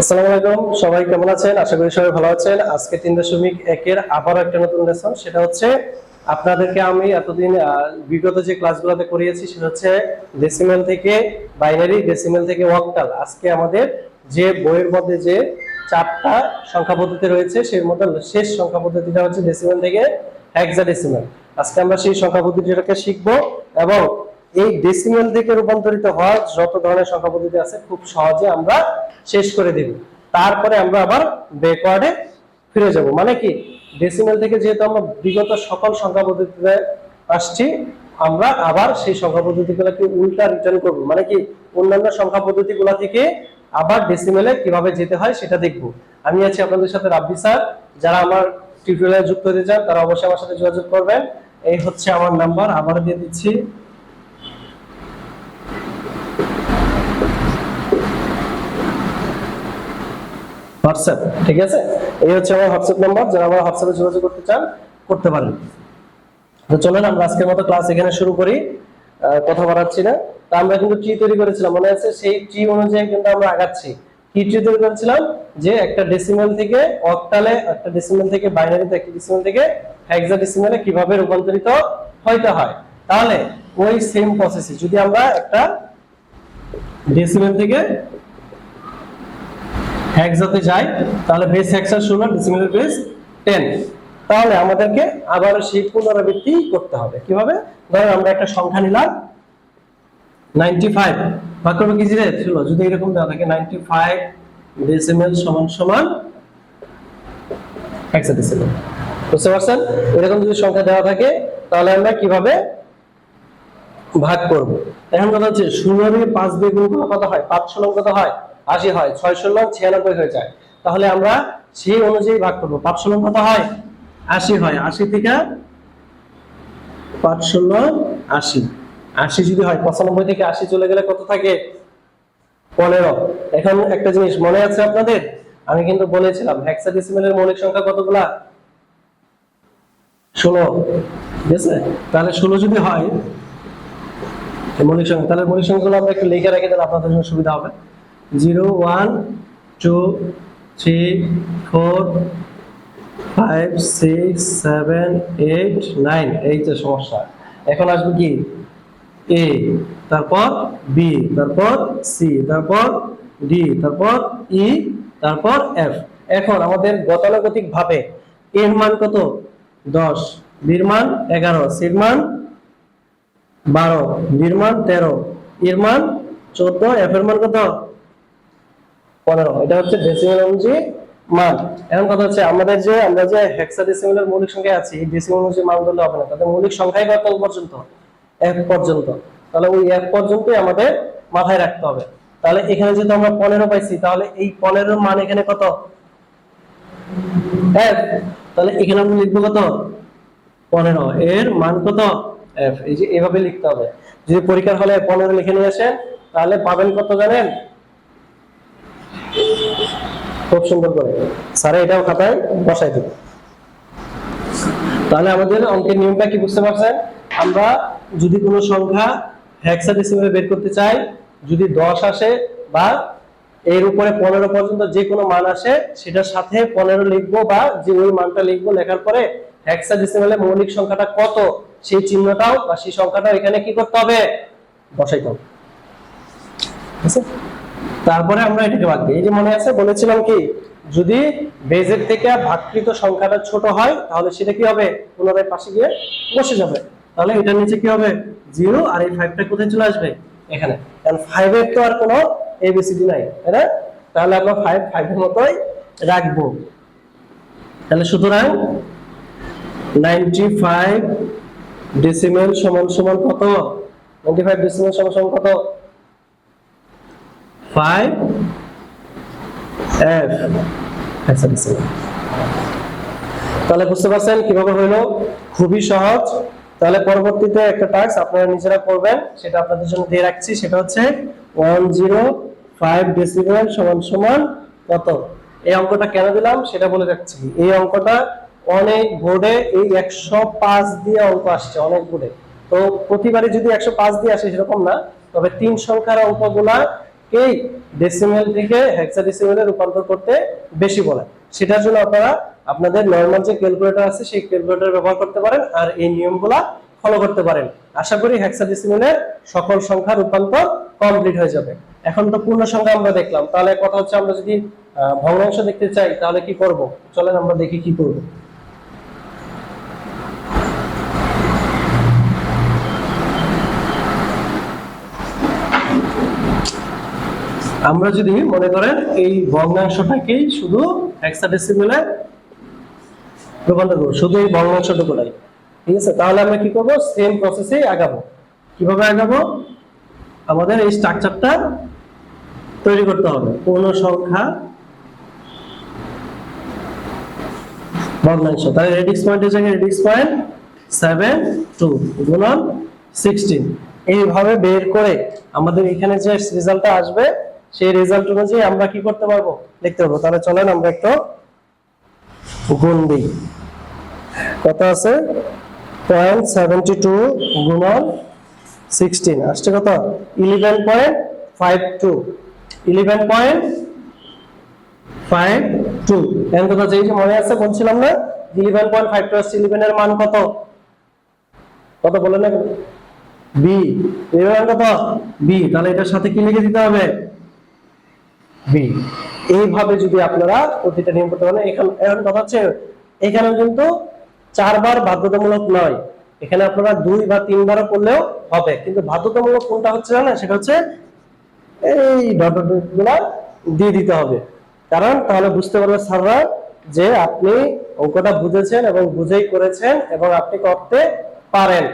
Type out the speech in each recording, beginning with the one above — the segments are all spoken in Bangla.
আসসালামু আলাইকুম, সবাই কেমন আছেন? আশা করি সবাই ভালো আছেন। আজকে তিন দশমিক একের আবার একটা নতুন লেসন সেটা হচ্ছে আপনাদেরকে আমি এতদিন বিগত যে ক্লাসগুলোতে করিয়েছি, সেটা হচ্ছে ডেসিমেল থেকে বাইনারি ডেসিমেল থেকে ওয়াক্টাল আজকে আমাদের যে বইয়ের মধ্যে যে চারটা সংখ্যা পদ্ধতি রয়েছে, সেই মধ্যে শেষ সংখ্যা পদ্ধতিটা হচ্ছে ডেসিমেল থেকে হেক্সাডেসিমেল আজকে আমরা সেই সংখ্যা পদ্ধতিটাকে শিখব এবং এই ডেসিমেল থেকে রূপান্তরিত হওয়া যত ধরনের সংখ্যা পদ্ধতি আছে, খুব সহজে আমরা শেষ করে দেব। তারপরে আমরা আবার ব্যাকওয়ার্ডে ফিরে যাব। মানে কি? ডেসিমেল থেকে যেহেতু আমরা বিগত সকল সংখ্যা পদ্ধতিতে আসছি, আমরা আবার সেই সংখ্যা পদ্ধতিগুলোকে উল্টা রিটার্ন করব। মানে কি? অন্যান্য সংখ্যা পদ্ধতিগুলো থেকে আবার ডেসিমেলে কীভাবে যেতে হয় সেটা দেখব। আমি আছি আপনাদের সাথে রাব্বি স্যার। যারা আমার টিউটোরিয়ালে যুক্ত হতে চান, তারা অবশ্যই আমার সাথে যোগাযোগ করবেন। এই হচ্ছে আমার নাম্বার আবার দিয়ে দিচ্ছি। হোয়াটসঅ্যাপ, ঠিক আছে? এই হচ্ছে আমার হোয়াটসঅ্যাপ নাম্বার, যারা আমার হোয়াটসঅ্যাপে যোগাযোগ করতে চান, করতে পারেন। তো চলেন, আমরা আজকের মতো ক্লাস এখানে শুরু করি। কথা বাড়াচ্ছি না। তা আমরা কিন্তু ট্রি তৈরি করেছিলাম, মনে আছে? সেই ট্রি অনুযায়ী কিন্তু আমরা আগাচ্ছি। কি ট্রি তৈরি করেছিলাম? যে একটা ডেসিমেল থেকে অক্টালে একটা ডেসিমেল থেকে বাইনারিতে একটা ডেসিমেল থেকে হেক্সাডেসিমেলে কীভাবে রূপান্তরিত হইতে হয়? তাহলে ওই সেম প্রসেসে যদি আমরা একটা ডেসিমেল থেকে হেক্সাতে যাই তাহলে বেস হেক্সার শূন্য ডেসিমেলের বেস টেন তাহলে আমাদেরকে আবার সেই পুনরাবৃত্তি করতে হবে। কীভাবে? ধরেন আমরা একটা সংখ্যা নিলাম নাইনটি ফাইভ ভাগ করব কি জিরে ছিল যদি এরকম দেওয়া থাকে নাইনটি ফাইভ ডেসিমেল সমান সমান হেক্সাডেসিমেল বুঝতে পারছেন? এরকম যদি সংখ্যা দেওয়া থাকে, তাহলে আমরা কীভাবে ভাগ করব? এখন কথা হচ্ছে শূন্য দিয়ে পাঁচ দিয়ে গুণ করলে কত হয়? পাঁচ ষোলো কত হয়? আশি হয় ছয় ষোলো ছিয়ানব্বই হয়ে যায়। তাহলে আমরা সেই অনুযায়ী ভাগ করব। পাঁচ ষোলো কত হয়? আশি হয়। আশি থেকে পাঁচ ষোলো আশি। আশি যদি হয়, পঁচানব্বই থেকে আশি চলে গেলে কত থাকে? পনেরো। এখন একটা জিনিস মনে আছে আপনাদের? আমি কিন্তু বলেছিলাম হেক্সাডেসিমেলের মৌলিক সংখ্যা কতগুলা? ষোলো। ঠিক আছে? তাহলে ষোলো যদি হয় মৌলিক সংখ্যা, তাহলে মৌলিক সংখ্যাগুলো আমরা একটু লিখে রেখে দিলে আপনাদের জন্য সুবিধা হবে। Zero one two three four five six seven eight nine. এই যে সমস্যা। এখন আসবে কি? এ, তারপর বি, তারপর সি, তারপর ডি, তারপর ই, তারপর এফ। এখন আমাদের গতানুগতিক ভাবে এর মান কত? দশ। বির মান এগারো। সির মান বারো। বির মান তেরো। এর মান চোদ্দ। এফ এর মান কত? পনেরো। এটা হচ্ছে ডেসিমেল অনুযায়ী মান। এখন কথা হচ্ছে, আমাদের যে, আমরা যে হেক্সাডেসিমেলের মৌলিক সংখ্যা আছে ডেসিমেল অনুযায়ী মান ধরলে হবে না। তাদের মৌলিক সংখ্যাই কত পর্যন্ত? এক পর্যন্ত। তাহলে ওই এক পর্যন্তই আমাদের মাথায় রাখতে হবে। তাহলে এখানে যেহেতু আমরা পনেরো পাইছি, তাহলে এই পনেরোর মান এখানে কত? এক তাহলে এখানে আমরা লিখব কত? পনেরো। এর মান কত? এফ এই যে এভাবে লিখতে হবে। যদি পরীক্ষার হলে পনেরো লিখে নিয়ে আসেন, তাহলে পাবেন কত জানেন? খুব সুন্দর করে। স্যারে, এটাও খাতায় বসাই দেবে তাহলে আমাদের অঙ্কের নিয়মটা কি বুঝতে পারছেন? আমরা যদি কোনো সংখ্যা হেক্সাডেসিমেলে বের করতে চাই, যদি দশ আসে বা এর উপরে পনেরো পর্যন্ত যে কোনো মান আসে, সেটার সাথে পনেরো লিখব বা যে ওই মানটা লিখব, লেখার পরে হেক্সাডেসিমেলে মৌলিক সংখ্যাটা কত, সেই চিহ্নটাও বা সেই সংখ্যাটাও এখানে কি করতে হবে? বসাইতে হবে। ঠিক আছে? তারপরে আমরা এটাকে বাদ দিই। এই যে মনে আছে, বলেছিলাম কি, যদি বেজের থেকে ভাগকৃত সংখ্যাটা ছোট হয়, তাহলে সেটা কি হবে? পুনরায় পাশে গিয়ে বসে যাবে। তাহলে এটার নিচে কি হবে? জিরো, আর এই ফাইভটা কোথায় চলে আসবে? এখানে। কারণ ফাইভের তো আর কোনো এবিসিডি নাই, তাই না? তাহলে আমরা ফাইভ ফাইভের মতোই রাখব। তাহলে সুতরাং নাইনটি ফাইভ ডেসিমেল সমান সমান কত? নাইনটি ফাইভ ডেসিমেল সমান সমান কত? ফাইভ এফ হেক্সাডেসিমেল তাহলে বুঝতে পারছেন কীভাবে হইল খুবই সহজ। তাহলে পরবর্তীতে একটা টাস্ক আপনারা নিজেরা করবেন, সেটা আপনাদের জন্য দিয়ে রাখছি। সেটা হচ্ছে ওয়ান জিরো ফাইভ ডেসিমেল সমান সমান কত? এই অঙ্কটা কেন দিলাম সেটা বলে রাখছি। এই অঙ্কটা অনেক বোর্ডে এই একশো পাঁচ দিয়ে অঙ্ক আসছে, অনেক বোর্ডে। তো প্রতিবারই যদি একশো পাঁচ দিয়ে আসে সেরকম না, তবে তিন সংখ্যার অঙ্কগুলা এই ডেসিমেল থেকে হেক্সাডেসিমেলে রূপান্তর করতে বেশি বলে। সেটার জন্য আপনারা আপনাদের নর্মাল যে ক্যালকুলেটর আছে, সেই ক্যালকুলেটর ব্যবহার করতে পারেন আর এই নিয়মগুলা ফলো করতে পারেন। আশা করি হেক্সাডেসিমেলের সকল সংখ্যা রূপান্তর কমপ্লিট হয়ে যাবে। এখন তো পূর্ণ সংখ্যা আমরা দেখলাম। তাহলে কথা হচ্ছে আমরা যদি ভগ্নাংশ দেখতে চাই, তাহলে কি করব? চলেন আমরা দেখি কি করব। আমরা যদি মনে করেন এই ভগ্নাংশটাকেই শুধু হেক্সাডেসিমেলে রূপান্তর করব, শুধু এই ভগ্নাংশটুকুটাই। ঠিক আছে? তাহলে আমরা কি করব? সেম প্রসেসেই আগাবো। কীভাবে আগাবো? আমাদের এই স্ট্রাকচারটা তৈরি করতে হবে। পূর্ণ সংখ্যা ভগ্নাংশ। তাহলে রেডিক্স পয়েন্টের জায়গায় রেডিক্স পয়েন্ট সেভেন টু গুণন সিক্সটিন এইভাবে বের করে আমাদের এখানে যে রেজাল্টটা আসবে সেই রেজাল্ট অনুযায়ী আমরা কি করতে পারব? লিখতে পারব। তাহলে চলেন আমরা একটু গুণ দিই। কত আছে? পয়েন্ট সেভেন্টি টু গুণন সিক্সটিন আসছে কত? Eleven point five two eleven point five two এখন কথা হচ্ছে, এই যে মনে আছে বলছিলাম না? ইলেভেন পয়েন্ট ফাইভ টু আসছে। ইলেভেন এর মান কত? কত বলে না বি ইলেভেন কত? বি তাহলে এটার সাথে কি লিখে দিতে হবে? বি। এইভাবে যদি আপনারা প্রতিটা নিয়ম করতে পারেন এখানে এখন কথা হচ্ছে এখানে কিন্তু চারবার বাধ্যতামূলক নয়। এখানে আপনারা দুই বা তিনবারও করলেও হবে। কিন্তু বাধ্যতামূলক কোনটা হচ্ছে জানেন? সেটা হচ্ছে এই ডট ডট ডটগুলা দিয়ে দিতে হবে। কারণ তাহলে বুঝতে পারবে স্যাররা যে আপনি অঙ্কটা বুঝেছেন এবং বুঝেই করেছেন এবং আপনি করতে পারেন।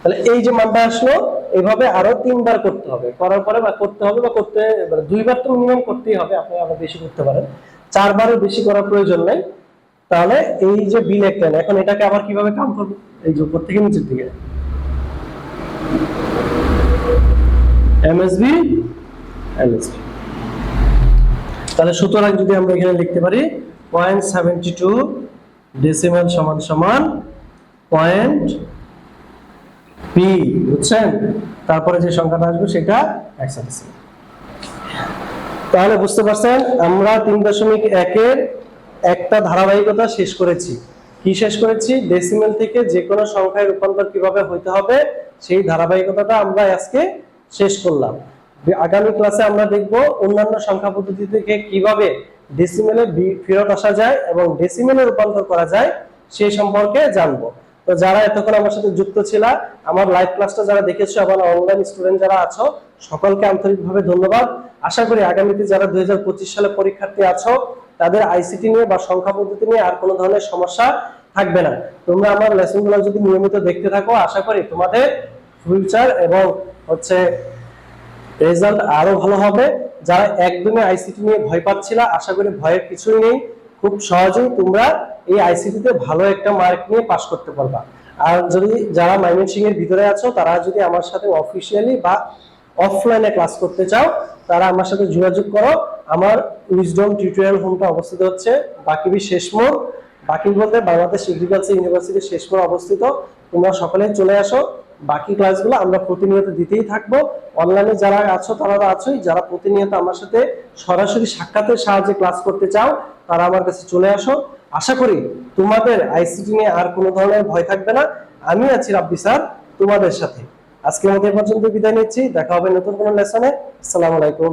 তাহলে এই যে মানটা আসলো এইভাবে আরও তিনবার করতে হবে। করার পরে বা করতে হবে বা করতে মানে দুইবার তো মিনিমাম করতেই হবে, আপনি আরও বেশি করতে পারেন। চারবারও বেশি করার প্রয়োজন নেই। তাহলে এই যে বি লিখলেন এখন এটাকে আবার কীভাবে কাম করব? এই যে উপর থেকে নিচের দিকে। এমএসবি এমএসবি তাহলে সুতরাং যদি আমরা এখানে লিখতে পারি পয়েন্ট সেভেন্টি টু ডেসিমাল সমান সমান পয়েন্ট পি বুঝছেন? তারপরে যে সংখ্যাটা আসবে সেটা তাহলে বুঝতে পারছেন, আমরা তিন দশমিক একের একটা ধারাবাহিকতা শেষ করেছি। কি শেষ করেছি? ডেসিমেল থেকে যে কোনো সংখ্যায় রূপান্তর কীভাবে হইতে হবে, সেই ধারাবাহিকতাটা আমরা আজকে শেষ করলাম। আগামী ক্লাসে আমরা দেখব অন্যান্য সংখ্যা পদ্ধতি থেকে কীভাবে ডেসিমেলে ফেরত আসা যায় এবং ডেসিমেলে রূপান্তর করা যায় সেই সম্পর্কে জানব। তো যারা এতক্ষণ আমার সাথে যুক্ত ছিল, আমার লাইভ ক্লাসটা যারা দেখেছ, আমার অনলাইন স্টুডেন্ট যারা আছো, সকলকে আন্তরিকভাবে ধন্যবাদ। আশা করি আগামীতে যারা দু হাজার পঁচিশ সালে পরীক্ষার্থী আছো, তাদের আইসিটি নিয়ে বা সংখ্যা পদ্ধতি নিয়ে আর কোনো ধরনের সমস্যা থাকবে না। তোমরা আমার লেসনগুলো যদি নিয়মিত দেখতে থাকো, আশা করি তোমাদের ফিউচার এবং হচ্ছে রেজাল্ট আরও ভালো হবে। যারা একদমই আইসিটি নিয়ে ভয় পাচ্ছিলা, আশা করি ভয়ের কিছুই নেই। খুব সহজেই তোমরা এই আইসিটিতে ভালো একটা মার্ক নিয়ে পাশ করতে পারবা। আর যদি যারা ময়মনসিং এর ভিতরে আছো, তারা যদি আমার সাথে অফিসিয়ালি বা অফলাইনে ক্লাস করতে চাও, তারা আমার সাথে যোগাযোগ করো। আমার উইজডম টিউটোরিয়াল হোমটা অবস্থিত হচ্ছে বাকিবি শেষ মোড়। বাকি বলতে বাংলাদেশ এগ্রিকালচার ইউনিভার্সিটির শেষ মোড় অবস্থিত। তোমরা সকলে চলে আসো। বাকি ক্লাসগুলো আমরা প্রতিনিয়ত দিতেই থাকব। অনলাইনে যারা আছো, তারা তো আছোই। যারা প্রতিনিয়ত আমার সাথে সরাসরি সাক্ষাতের সাহায্যে ক্লাস করতে চাও, তারা আমার কাছে চলে আসো। আশা করি তোমাদের আইসিটি নিয়ে আর কোনো ধরনের ভয় থাকবে না। আমি আছি রাব্বি স্যার, তোমাদের সাথে। আজকের মতো এ পর্যন্ত বিদায় নিচ্ছি। দেখা হবে নতুন কোনো লেসনে আসসালামু আলাইকুম।